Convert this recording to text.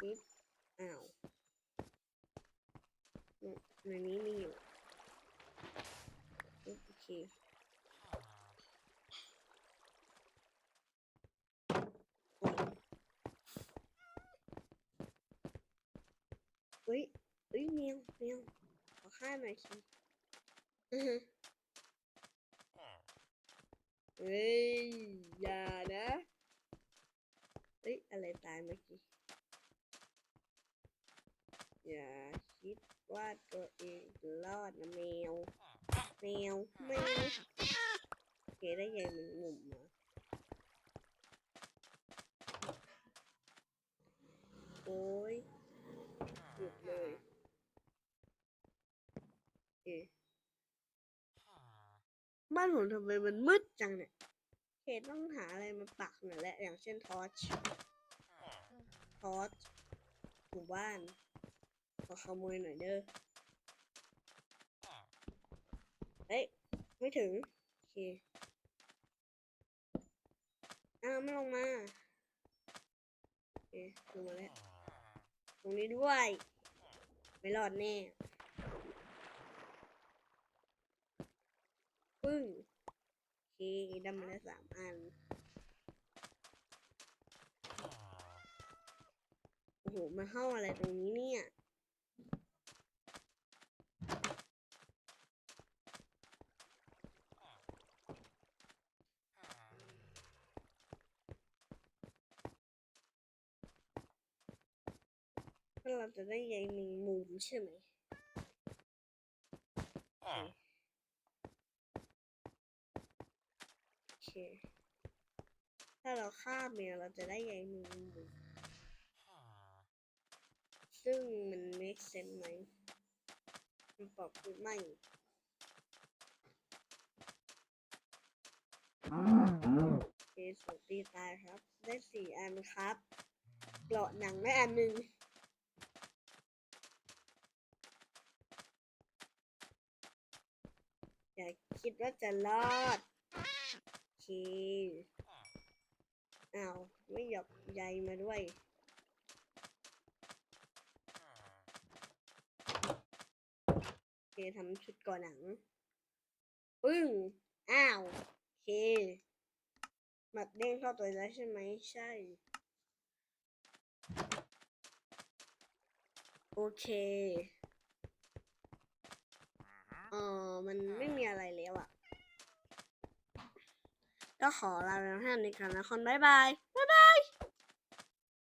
คิดอ้าวในนี้มีอยู่โอเคโอ้ยเฮ้ยเฮ้ยแมวแมวขอข้าหน่อยสิเฮ้ยอย่านะ เฮ้ย อะไรตายเมื่อกี้ อย่าคิดว่าตัวเองจะรอดนะแมว แมวแมวโอเคได้ใหญ่หนึ่งหนุ่มมาโอ้ยหยุดเลยโอเคบ้านผมทำไมมันมืดจังเนี่ยเคต้องหาอะไรมาปักหน่อยแหละ อย่างเช่นทอร์ชทอสหมู่บ้านข อขโมยหน่อยเด้อ เฮ้ย ไม่ถึง โอเค อ้าวไม่ลงมา โอเคลงมาแล้ว ตรงนี้ด้วย ไม่รอดแน่ปึ้ง โอเคดำมาแล้วสามอันโอ้โห มาเข้าอะไรตรงนี้เนี่ย ถ้าเราจะได้ใยแมงมุมใช่ไหมโอเคโอเค ถ้าเราฆ่าแมวเราจะได้ใยแมงมุมซึ่งมัน make sense ไหมมันตอบคือไม่โอเคสูตีตายครับ ได้สี่อันครับเกราะหนังได้อันหนึ่ง อย่าคิดว่าจะรอดโอเคอ้าวไม่หยอกใยมาด้วยโอเคทำชุดก่อนหนังปึ้งอ้าวโอเคหมัดเด้งเข้าตัวแล้วใช่ไหมใช่โอเค เออมันไม่มีอะไรแล้วอะก็ขอลาไปแล้วท่านในการละครบ๊ายบายบ๊ายบาย